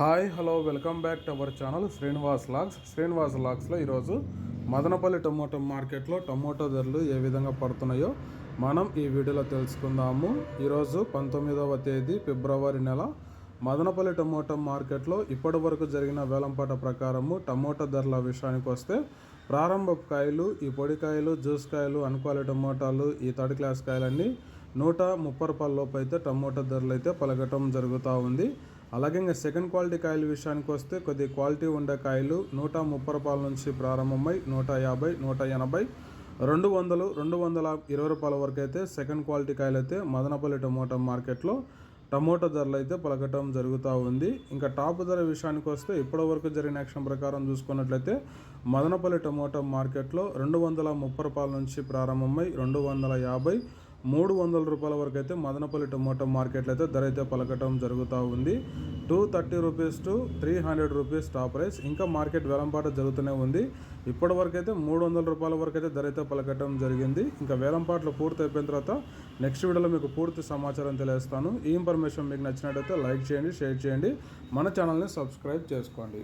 Hi hello welcome back to our channel Srinivas logs. Srinivas లాగ్స్లో ఈరోజు Madanapalle tomato మార్కెట్లో tomato ధరలు ఏ విధంగా పడుతున్నాయో మనం ఈ వీడియోలో తెలుసుకుందాము. ఈరోజు పంతొమ్మిదవ తేదీ ఫిబ్రవరి నెల. మదనపల్లి టమోటో మార్కెట్లో ఇప్పటి వరకు జరిగిన వేలంపాట ప్రకారము టమోటా ధరల విషయానికి వస్తే ప్రారంభ కాయలు ఈ పొడికాయలు జ్యూస్ కాయలు అనుకోలే టమోటాలు ఈ థర్డ్ క్లాస్ కాయలన్నీ నూట ముప్పై రూపాయల లోపు అయితే టమోటా ధరలు అయితే పలకటం జరుగుతూ ఉంది. అలాగే ఇంకా సెకండ్ క్వాలిటీ కాయల విషయానికి వస్తే కొద్ది క్వాలిటీ ఉండే కాయలు నూట ముప్పై రూపాయల నుంచి ప్రారంభమై నూట యాభై నూట ఎనభై రెండు వందలు రెండు వందల ఇరవై రూపాయల వరకు అయితే సెకండ్ క్వాలిటీ కాయలు అయితే మదనపల్లి టమోటా మార్కెట్లో టమోటా ధరలు అయితే పలకటం జరుగుతూ ఉంది. ఇంకా టాప్ ధర విషయానికి వస్తే ఇప్పటి వరకు జరిగిన యాక్షన్ ప్రకారం చూసుకున్నట్లయితే మదనపల్లి టమోటా మార్కెట్లో రెండు వందల ముప్పై రూపాయల నుంచి ప్రారంభమై రెండు వందల యాభై మూడు వందల రూపాయల వరకు అయితే మదనపల్లి టొమాటో మార్కెట్లో అయితే ధర అయితే పలకటం జరుగుతూ ఉంది. Two thirty rupees to three hundred rupees top price. ఇంకా మార్కెట్ వేలంపాట జరుగుతూనే ఉంది. ఇప్పటి వరకు అయితే మూడు వందల రూపాయల వరకు అయితే ధర అయితే పలకటం జరిగింది. ఇంకా వేలంపాట్లు పూర్తి అయిపోయిన తర్వాత నెక్స్ట్ వీడియోలో మీకు పూర్తి సమాచారం తెలియజేస్తాను. ఈ ఇన్ఫర్మేషన్ మీకు నచ్చినట్టయితే లైక్ చేయండి షేర్ చేయండి. మన ఛానల్ని సబ్స్క్రైబ్ చేసుకోండి.